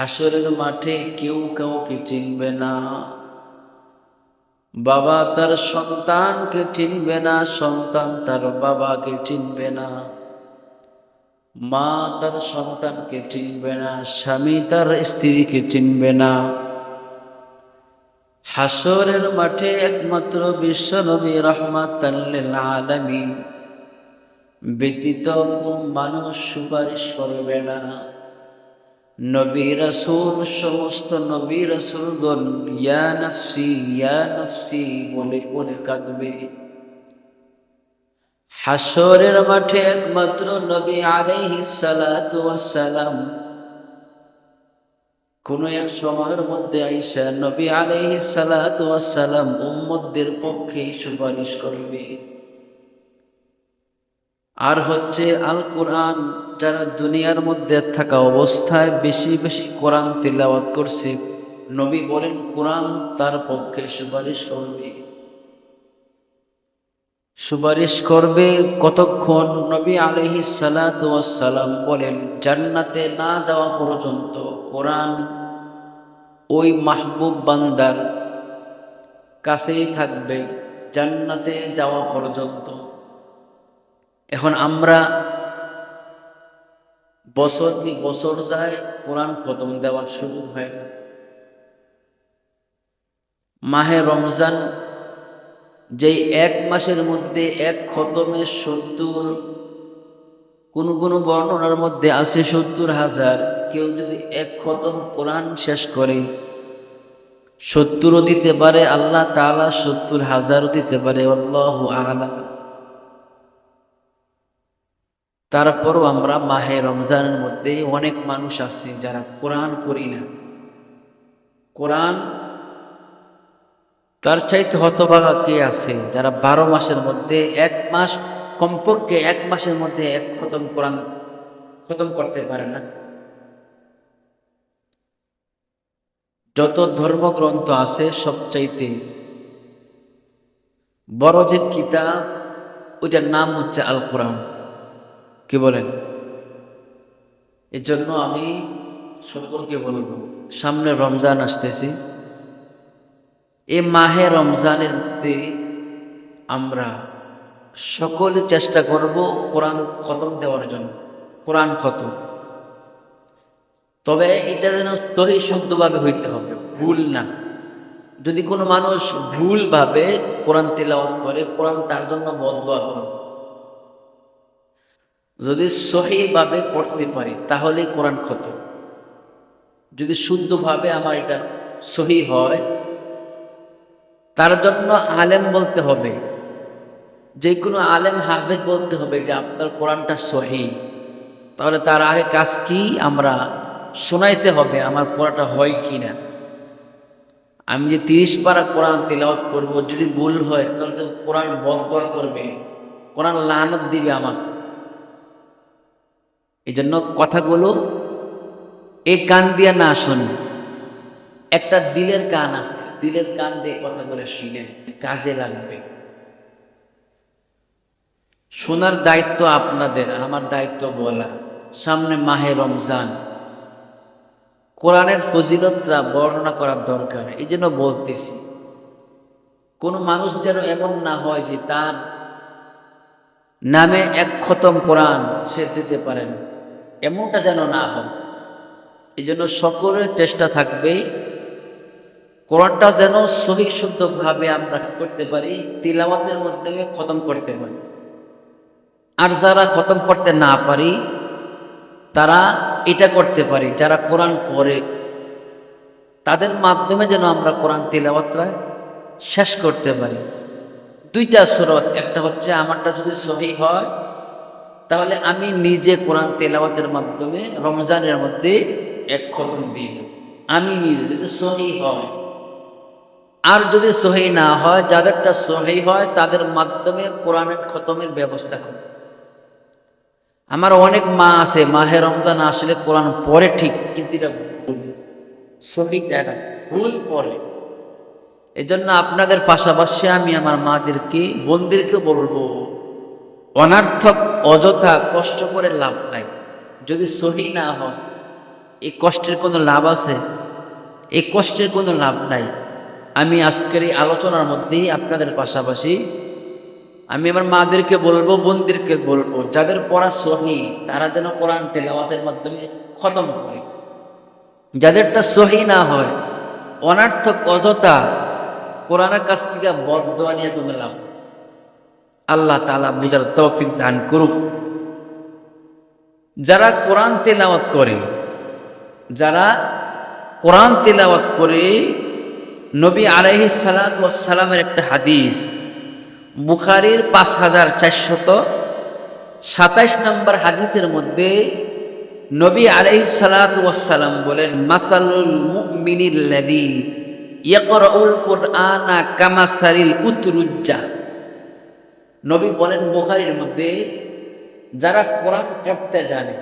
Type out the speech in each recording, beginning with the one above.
হাসরের মাঠে কেউ কাউকে চিনবে না। বাবা তার সন্তানকে চিনবে না, সন্তান তার বাবাকে চিনবে না। মা তার সন্তানকে চিনবে না, স্বামী তার স্ত্রীকে চিনবে না। হাসরের মাঠে একমাত্র বিশ্বনবী রহমাত আলামিন ব্যতীত মানুষ সুপারিশ করবে না। নবী রাসূল, সমস্ত নবী রাসূলগণ, ইয়া নফসি ইয়া নফসি বলে বলে কাঁদবে। হাসরের মাঠে একমাত্র নবী আলাইহিস সালাতু ওয়াসসালাম। কোন এক সময়ের মধ্যে আইসা নবী আলাইহিস সালাতু ওয়াসসালাম উম্মতদের পক্ষে সুপারিশ করবে। আর হচ্ছে আল কোরআন যারা দুনিয়ার মধ্যে থাকা অবস্থায় বেশি বেশি কোরআন তিলাওয়াত করছে, নবী বলেন, কোরআন তার পক্ষে সুপারিশ করবে। সুপারিশ করবে কতক্ষণ? নবী আলহি সালাম বলেন, জান্নাতে না যাওয়া পর্যন্ত কোরআন ওই মাহবুব বান্দার কাছেই থাকবে, জান্নাতে যাওয়া পর্যন্ত। এখন আমরা বছর কি বছর যায়, কোরআন খতম দেওয়ার শুরু হয়। মাহে রমজান, যেই এক মাসের মধ্যে এক খতমের সত্তর, কোন কোন বর্ণনার মধ্যে আছে সত্তর হাজার। কেউ যদি এক খতম কোরআন শেষ করে, সত্তরও দিতে পারে, আল্লাহ তালা সত্তর হাজারও দিতে পারে, আল্লাহ আলাম। তারপরও আমরা মাহে রমজানের মধ্যে অনেক মানুষ আছে যারা কোরআন পড়ি না। কোরআন তার চাইতে হতভাগা কে আছে? যারা বারো মাসের মধ্যে এক মাস, কমপক্ষে এক মাসের মধ্যে এক খতম কোরআন খতম করতে পারে না। যত ধর্মগ্রন্থ আছে সবচাইতে বড় যে কিতাব, ওইটার নাম হচ্ছে আল কোরআন কি বলেন? এর জন্য আমি সকলকে বলব? সামনে রমজান আসতেছি। এ মাহে রমজানের মধ্যে আমরা সকলে চেষ্টা করব কোরআন খতম দেওয়ার জন্য, কোরআন খতম। তবে এটা যেন স্তরী শুদ্ধভাবে হইতে হবে, ভুল না। যদি কোনো মানুষ ভুলভাবে কোরআন তেলাওয়াত করে, কোরআন তার জন্য বন্ধ হবে যদি সহিভাবে পড়তে পারি, তাহলেই কোরআন ক্ষত যদি শুদ্ধভাবে আমার এটা সহি হয়, তার জন্য আলেম বলতে হবে। যে কোনো আলেম হাফেজ বলতে হবে যে, আপনার কোরআনটা সহি। তাহলে তার আগে কাজ কি? আমরা শোনাইতে হবে আমার পড়াটা হয় কি না আমি যে তিরিশ পারা কোরআন তেলাওয়াত করব, যদি ভুল হয়, তাহলে তো কোরআন বদল করবে। কোরআন লানত দিবে আমাকে। এই জন্য কথাগুলো এ কান দিয়ে না শুনি। একটা দিলের কান আছে, দিলের কান দিয়ে কথাগুলো শুনে কাজে লাগবে। শোনার দায়িত্ব আপনাদের, আমার দায়িত্ব বলা। সামনে মাহে রমজান। কোরআনের ফজিলতটা বর্ণনা করার দরকার এই জন্য বলতেছি। কোনো মানুষ যেন এমন না হয় যে তার নামে এক খতম কোরআন সে দিতে পারেন। এমনটা যেন না হয়। এই জন্য সকলের চেষ্টা থাকবে, কোরআনটা যেন সহি শুদ্ধভাবে আমরা করতে পারি, তিলাওয়াতের মাধ্যমে খতম করতে পারি। আর যারা খতম করতে না পারি, তারা এটা করতে পারি, যারা কোরআন পড়ে। তাদের মাধ্যমে যেন আমরা কোরআন তিলাওয়াতটা শেষ করতে পারি। দুইটা সুরত, একটা হচ্ছে, আমারটা যদি সহি হয় তাহলে আমি নিজে কোরআন তেলাওয়াতের মাধ্যমে রমজানের মধ্যে এক খতম দিই। আমি নিজে যদি সহি হয়। আর যদি সহি না হয়, যাদেরটা সহি হয়, তাদের মাধ্যমে কোরআনের খতমের ব্যবস্থা করে আমার অনেক মা আছে, মাহে রমজান আসলে কোরআন পরে ঠিক, কিন্তু এটা সহি দেখা ভুল পরে এই জন্য আপনাদের পাশাপাশি আমি আমার মাদেরকে বোনদেরকে বলব অনার্থক অযথা কষ্ট করে লাভ নাই। যদি সহি না হয়, এই কষ্টের কোনো লাভ আছে? এই কষ্টের কোনো লাভ নাই। আমি আজকের এই আলোচনার মধ্যেই আপনাদের পাশাপাশি আমি আমার মাদেরকে বলব, বোনদেরকে বলব, যাদের পড়া সহি, তারা যেন কোরআন তেলাওয়াতের মাধ্যমে খতম করে। যাদেরটা সহি না হয়, অনার্থক অযথা কোরআনের কাছ থেকে বদয়া নিয়ে তুমি লাভ আল্লাহ তালা বুঝার তৌফিক দান করুক। যারা কোরআন তেলাওয়াত করে, যারা কোরআন তেলাওয়াত করে, নবী আলহি সালামের একটা হাদিস, বুখারির পাঁচ হাজার চারশত সাতাইশ নম্বর হাদিসের মধ্যে নবী আলহি সালাম বলেন, মাসালুল মুমিনিল্লাযী ইয়াকরাউল কুরআনা কামাসারিল উতরুজ্জা। নবী বলেন বুখারীর মধ্যে, যারা কোরআন পড়তে জানে,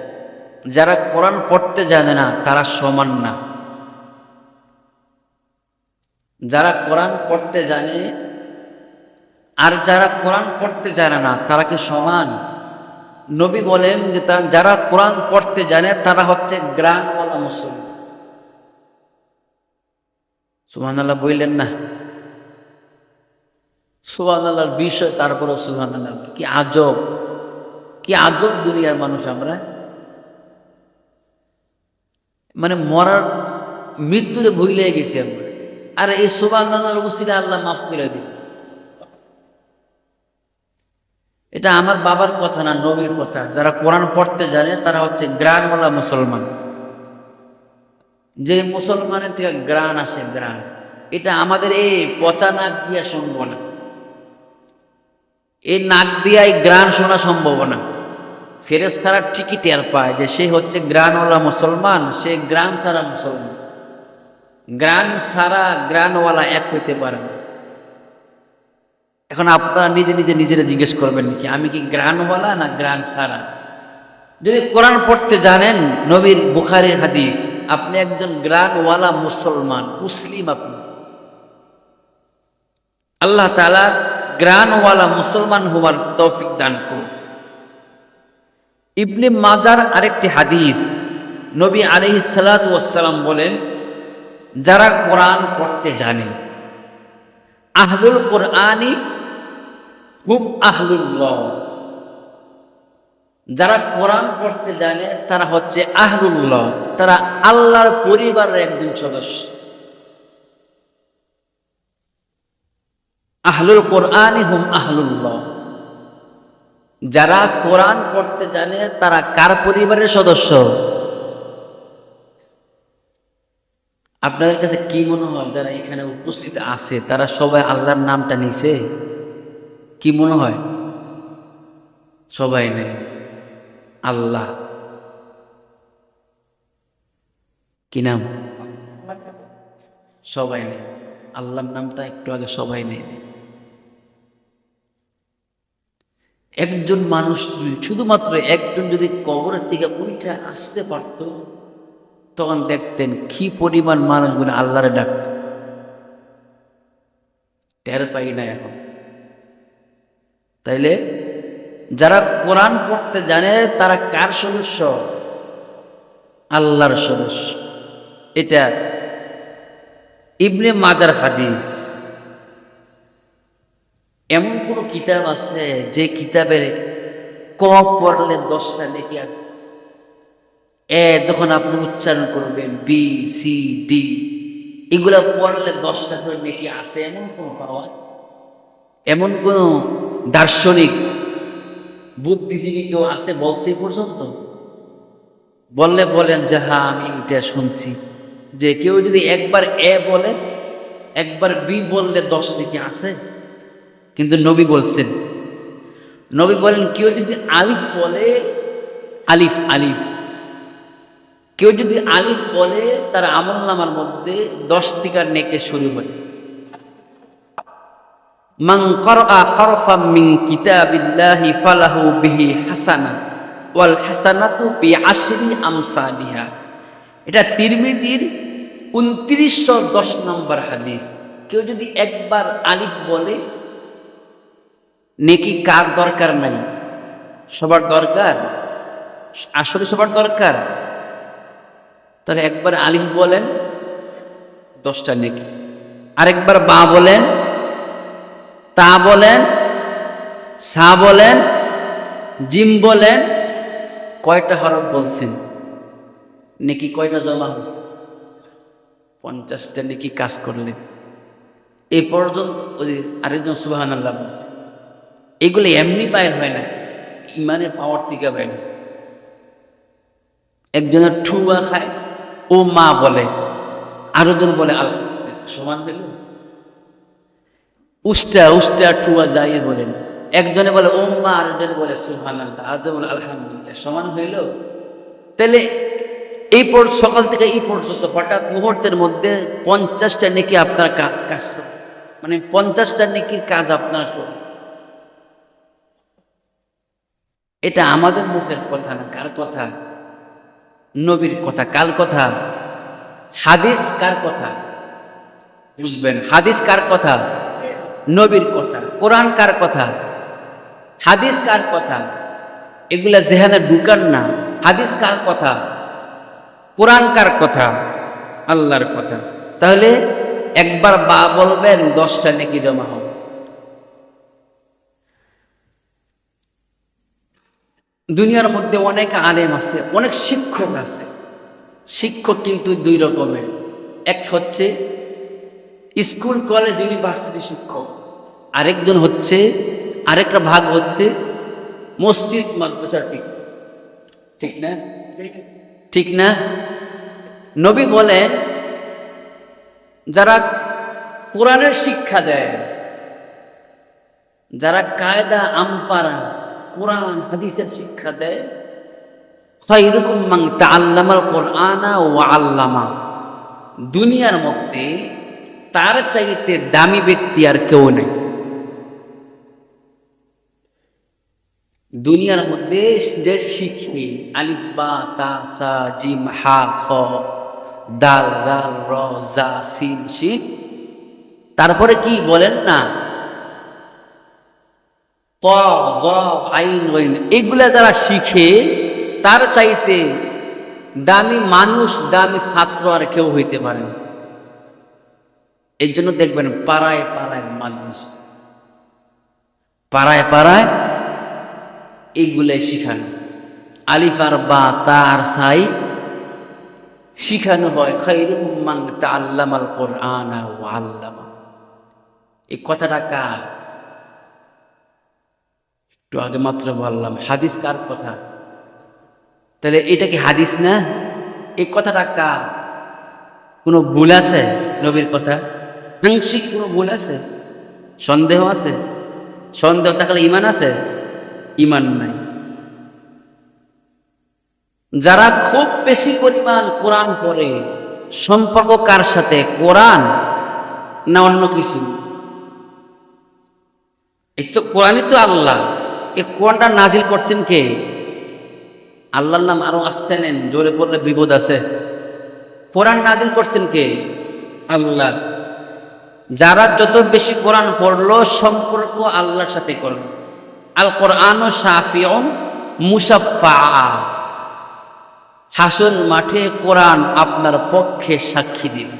যারা কোরআন পড়তে জানে না, তারা সমান না। যারা কোরআন পড়তে জানে আর যারা কোরআন পড়তে জানে না, তারা কি সমান? নবী বলেন যে তার, যারা কোরআন পড়তে জানে, তারা হচ্ছে গ্রামওয়ালা মুসলমান। সুহান আল্লাহ বললেন না। সুহান আল্লাহর বিষয়, তারপরও সুহান আল্লাহ কি আজব। কি আজব দুনিয়ার মানুষ আমরা। মানে মরার মৃত্যুরে ভুলে গেছি আমরা। আর এই সুবান আল্লাহর উসিলে আল্লাহ মাফ করে দিন। এটা আমার বাবার কথা না, নবীর কথা। যারা কোরআন পড়তে জানে, তারা হচ্ছে গ্রানওয়ালা মুসলমান। যে মুসলমানের থেকে গ্রান আসে, গ্রান। এটা আমাদের এই পচা নাক শুনব না। এই নাক দিয়াই গ্রান শোনা সম্ভব না। ফেরেস তারা ঠিকই টের পায় যে সে হচ্ছে গ্রানওয়ালা মুসলমান, সে গ্রান সারা মুসলমান। গ্রান সারা গ্রানওয়ালা এক হইতে পারে না। এখন আপনারা নিজে নিজে নিজেরা জিজ্ঞেস করবেন কি আমি কি গ্রানওয়ালা না গ্রান সারা যদি কোরআন পড়তে জানেন, নবীর বুখারির হাদিস, আপনি একজন গ্রানওয়ালা মুসলমান, মুসলিম আপনি। আল্লাহ তালা গ্রানওয়ালা মুসলমান হওয়ার তৌফিক দান করুন। ইবনে মাজার আরেকটি হাদিস নবী আলহি সালাতাম বলেন, যারা কোরআন পড়তে জানে, আহলুল কোরআনই হুম আহলুল্লাহ। যারা কোরআন পড়তে জানে, তারা হচ্ছে আহলুল্লাহ, তারা আল্লাহর পরিবারের একজন সদস্য। আহলুল কোরআনই হুম আহলুল্লাহ। যারা কোরআন পড়তে জানে, তারা কার পরিবারের সদস্য? আপনাদের কাছে কি মনে হয় যারা এখানে উপস্থিত আছে, তারা সবাই আল্লাহর নামটা নিছে? কি মনে হয়? সবাই নেই। আল্লাহ। কি নাম? সবাই নেই। আল্লাহর নামটা একটু আগে সবাই নেই। একজন মানুষ যদি শুধুমাত্র একজন যদি কবরের থেকে উঠে আসতে পারত, তখন দেখতেন কি পরিমাণ মানুষগুলো আল্লাহরে ডাকত। টের পাই না এখন। তাইলে যারা কোরআন পড়তে জানে, তারা কার সদস্য? আল্লাহর সদস্য। এটা ইবনে মাজার হাদিস। এমন কোনো কিতাব আছে যে কিতাবের ক পড়লে দশটা লেখি আর এ যখন আপনি উচ্চারণ করবেন বি, সি, ডি, এগুলা পড়লে দশটা করে নেকি আছে এমন কোনো পাওয়া? এমন কোনো দার্শনিক বুদ্ধিজীবী কেউ আছে বলছে পর্যন্ত? বললে বলেন যে হ্যাঁ আমি এটা শুনছি। যে কেউ যদি একবার এ বলে, একবার বি বললে দশ নাকি আছে? কিন্তু নবী বলছেন। নবী বলেন, কেউ যদি আলিফ বলে, আলিফ আলিফ। কেউ যদি আলিফ বলে, তার আমল নামার মধ্যে দশ টিকার নেকে শুরু হয়। হাসানা এটা উনত্রিশশো দশ নম্বর হাদিস। কেউ যদি একবার আলিফ বলে নেকি কার দরকার নাই? সবার দরকার? আসলে সবার দরকার? তাহলে একবার আলিফ বলেন, দশটা নেকি। আরেকবার বা বলেন, তা বলেন, সা বলেন, জিম বলেন, কয়টা হরফ বলছেন? নেকি কয়টা জমা হয়েছে? পঞ্চাশটা নেকি কাজ করলেন। এ পর্যন্ত ওই আরেকজন সুবাহান আল্লাহ বলছে এগুলো এমনি বাইর হয় না, ইমানের পাওয়ার থেকে বাইর। একজনের ঠুয়া খায়, ও মা বলে, আরও জন বলে, আল্লাহ, সমান হইল। উষ্টা উষ্টা ঠুয়া যাইয়ে বলেন একজনে বলে, ও মা, আরেকজনে বলে সুহান আরেকজন বলে, আলহামদুলিল্লাহ, সমান হইল। তাহলে এই পর সকাল থেকে এই পর্যন্ত, হঠাৎ মুহূর্তের মধ্যে পঞ্চাশটা নাকি আপনার কাজ মানে পঞ্চাশটা নেকির কাজ আপনার করে এটা আমাদের মুখের কথা না, কার কথা? নবীর কথা, কার কথা? হাদিস কার কথা? বুঝবেন, হাদিস কার কথা? নবীর কথা, কোরআন কার কথা? হাদিস কার কথা? এগুলা জেহানে ঢুকান না, হাদিস কার কথা? কোরআন কার কথা? আল্লাহর কথা। তাহলে একবার বা বলবেন, দশটা নেকি জমা হবে। দুনিয়ার মধ্যে অনেক আলেম আছে, অনেক শিক্ষক আছে। শিক্ষক কিন্তু দুই রকমের। এক হচ্ছে স্কুল, কলেজ ইউনিভার্সিটি শিক্ষক। আরেকজন হচ্ছে, আরেকটা ভাগ হচ্ছে মসজিদ মাদ্রাসা ঠিক ঠিক না? ঠিক না? নবী বলেন, যারা কোরআনের শিক্ষা দেয়, যারা কায়দা আমপারা কোরআন, হাদিসের শিক্ষা দেয় তাআল্লামাল কোরআনা ওয়া আল্লামা। দুনিয়ার মধ্যে তার চাইতে দামি ব্যক্তি আর কেউ নেই। দুনিয়ার মধ্যে যে শিখে আলিফ, বা, তা, সা, জিম, হা, খ, দাল দাল র, জা সিন শিন তারপরে কি বলেন না এগুলা যারা শিখে, তার চাইতে দামি মানুষ, দামি ছাত্র আর কেউ হইতে পারে। এই জন্য দেখবেন পাড়ায় পাড়ায় মাদ্রাস পাড়ায় পাড়ায় এইগুলাই শিখানো। আলিফার বা তার সাই শিখানো হয় খৈরুম মান তাআল্লামাল কোরআনা আল্লামা। এই কথাটা কার? একটু আগে মাত্র বললাম, হাদিস কার কথা? তাহলে এটা কি হাদিস না? এই কথাটা কার? কোনো ভুল আছে নবীর কথা? আংশিক কোনো ভুল আছে? সন্দেহ আছে? সন্দেহ থাকলে ইমান আছে? ইমান নাই। যারা খুব বেশি পরিমাণ কোরআন পড়ে, সম্পর্ক কার সাথে? কোরআন না অন্য কিছু? এই তো কোরআনই তো আল্লাহ। এই কোরআনটা নাজিল করছেন কে? আল্লাহর নাম আরও আসতে নেন, জোরে পড়লে বিপদ আছে। কোরআন নাজিল করছেন কে? আল্লাহ। যারা যত বেশি কোরআন পড়ল, সম্পর্ক আল্লাহর সাথে করল আল কোরআন ও সাফিয়ন মুসাফা হাসন মাঠে কোরআন আপনার পক্ষে সাক্ষী দিবে।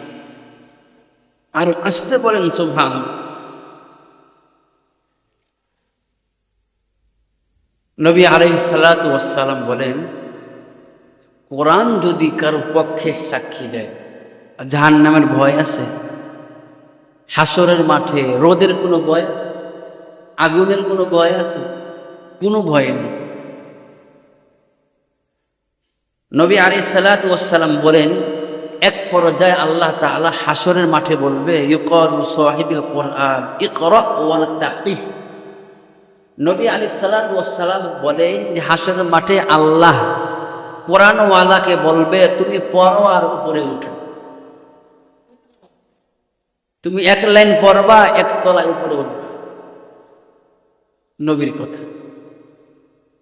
আর আসতে বলেন সুভান নবী আলাই সালাতাম বলেন, কোরআন যদি কারও পক্ষে সাক্ষী দেয় জাহান নামের ভয় আছে, হাসরের মাঠে রোদের কোনো ভয় আছে, আগুনের কোনো ভয় আছে, কোনো ভয় নেই। নবী আলী সালাতাম বলেন, এক পর্যায়ে আল্লাহ তাআলা হাসরের মাঠে বলবে ইকর সাহিবিল কোরআন, ইকর ওয়ান তাকিহ। নবী আলী সালাতাম বলেন যে হাসরের মাঠে আল্লাহ কোরআনওয়ালাকে বলবে, তুমি পড়ো আর উপরে উঠো। তুমি এক লাইন পড়বা, এক তলায় উপরে উঠবে। নবীর কথা।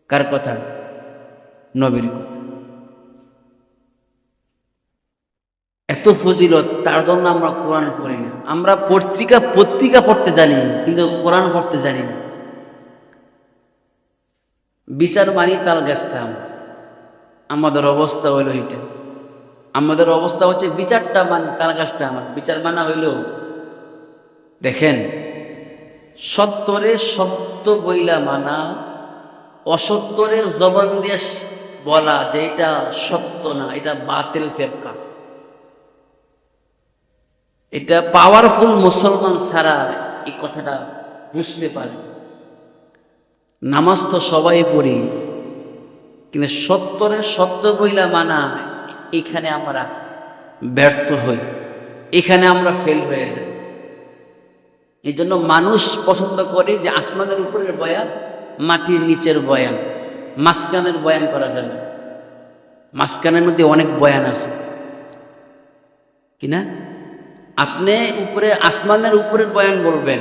কার কথা? নবীর কথা। এত ফজিলত, তার জন্য আমরা কোরআন পড়ি না। আমরা পত্রিকা পত্রিকা পড়তে জানি, কিন্তু কোরআন পড়তে জানি না। বিচার মানি তাল গাছটা আমাদের অবস্থা হইল এটা আমাদের অবস্থা হচ্ছে বিচারটা মানে তার কাছটা আমার। বিচার মানা হইল, দেখেন সত্তরে সত্য বইলা মানা অসত্তরে জবান দিয়ে বলা যে এটা সত্য না, এটা বাতিল ফেরকা। এটা পাওয়ারফুল মুসলমান ছাড়া এই কথাটা বুঝতে পারে নামাজ তো সবাই পড়ি, কিন্তু সত্তরে সত্য বইলা মানা এখানে আমরা ব্যর্থ হই, এখানে আমরা ফেল হয়ে যাই। এই জন্য মানুষ পছন্দ করে যে আসমানের উপরের বয়ান, মাটির নিচের বয়ান, মাঝখানের বয়ান করা যাবে। মাঝখানের মধ্যে অনেক বয়ান আছে। কিনা আপনি উপরে, আসমানের উপরের বয়ান বলবেন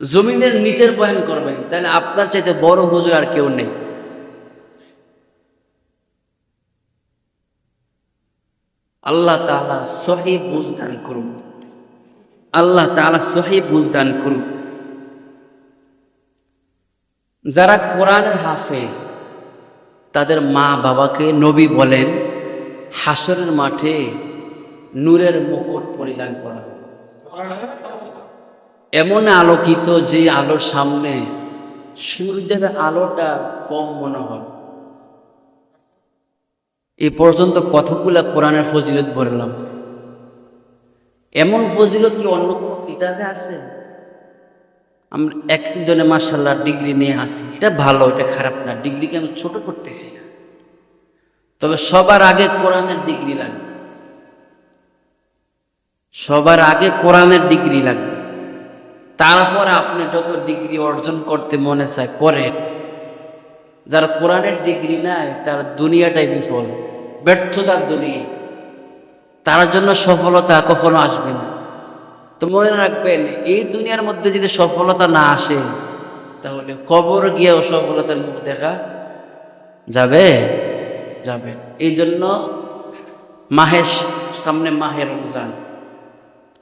জমিনের নিচের বয়ান করবেন, তাহলে আপনার চাইতে বড় হুজুর আর কেউ নেই। আল্লাহ তাআলা সহি বুঝদান করুন আল্লাহ তাআলা সহি বুঝদান করুন যারা কোরআনের হাফেজ, তাদের মা বাবাকে নবী বলেন, হাসরের মাঠে নূরের মুকুট পরিধান করা। এমন আলোকিত যে আলোর সামনে সূর্যের আলোটা কম মনে হয়। এ পর্যন্ত কতগুলা কোরআনের ফজিলত বললাম। এমন ফজিলত কি অন্য কোনো কিতাবে আছে? আমরা একজনে মার্শাল্লাহ ডিগ্রি নিয়ে আসি। এটা ভালো, এটা খারাপ না। ডিগ্রিকে আমি ছোট করতেছি না। তবে সবার আগে কোরআনের ডিগ্রি লাগবে। সবার আগে কোরআনের ডিগ্রি লাগবে। তারপর আপনি যত ডিগ্রি অর্জন করতে মনে চায় করেন, যার কোরআনের ডিগ্রি নাই, তার দুনিয়াটাই বিফল, ব্যর্থতার দুনিয়া। তার জন্য সফলতা কখনো আসবে না। তো মনে রাখবেন, এই দুনিয়ার মধ্যে যদি সফলতা না আসে, তাহলে কবর গিয়েও সফলতার মুখ দেখা যাবে? যাবে। এই জন্য মাহের সামনে মাহে রমজান।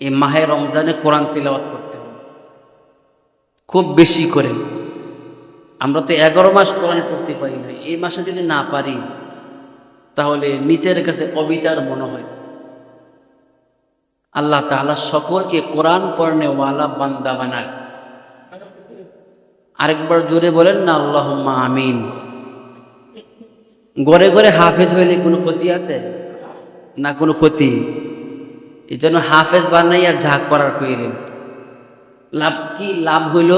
এই মাহে রমজানে কোরআন তিলাওয়াত করতে হবে। খুব বেশি করে। আমরা তো এগারো মাস কোরআন পড়তে পারি না এই মাসে যদি না পারি, তাহলে নিচের কাছে অবিচার মনে হয়। আল্লাহ তাআলা সকলকে কোরআন পড়নেওয়ালা বান্দা বানায়। আরেকবার জোরে বলেন না আল্লাহ আমিন। গড়ে গড়ে হাফেজ হইলে কোনো ক্ষতি আছে? না কোনো ক্ষতি। এই জন্য হাফেজ বানাইয়া ঝাঁক করার কইলেন লাভ কি? লাভ হইল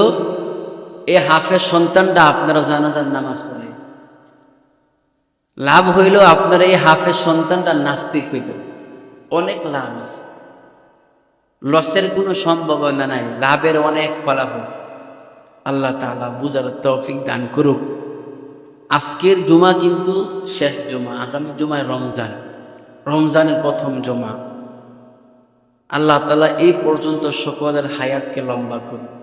এ হাফের সন্তানটা আপনারা জানাজার নামাজ পড়ে। লাভ হইল আপনার এই হাফের সন্তানটা নাস্তিক হইত। অনেক লাভ আছে। লসের কোনো সম্ভাবনা নাই, লাভের অনেক ফলাফল। আল্লাহ তাআলা বুঝার তৌফিক দান করুক। আজকের জুমা কিন্তু শেষ জুমা, আগামী জুমায় রমজান। রমজানের প্রথম জুমা। আল্লাহ তালা এই পর্যন্ত সকলের হায়াতকে লম্বা করুন